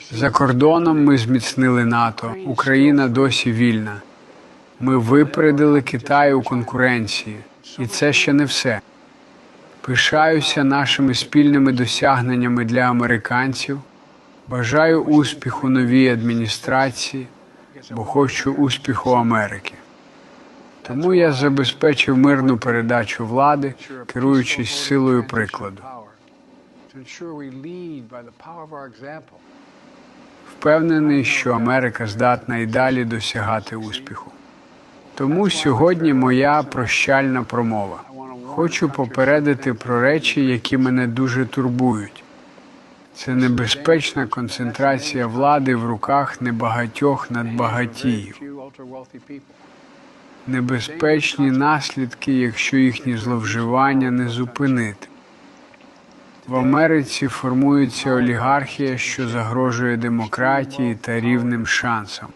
За кордоном ми зміцнили НАТО. Україна досі вільна. Ми випередили Китай у конкуренції, і це ще не все. Пишаюся нашими спільними досягненнями для американців. Бажаю успіху новій адміністрації, бо хочу успіху Америки. Тому я забезпечив мирну передачу влади, керуючись силою прикладу. Впевнений, що Америка здатна і далі досягати успіху. Тому сьогодні моя прощальна промова. Хочу попередити про речі, які мене дуже турбують. Це небезпечна концентрація влади в руках небагатьох надбагатіїв. Небезпечні наслідки, якщо їхні зловживання не зупинити. В Америці формується олігархія, що загрожує демократії та рівним шансам.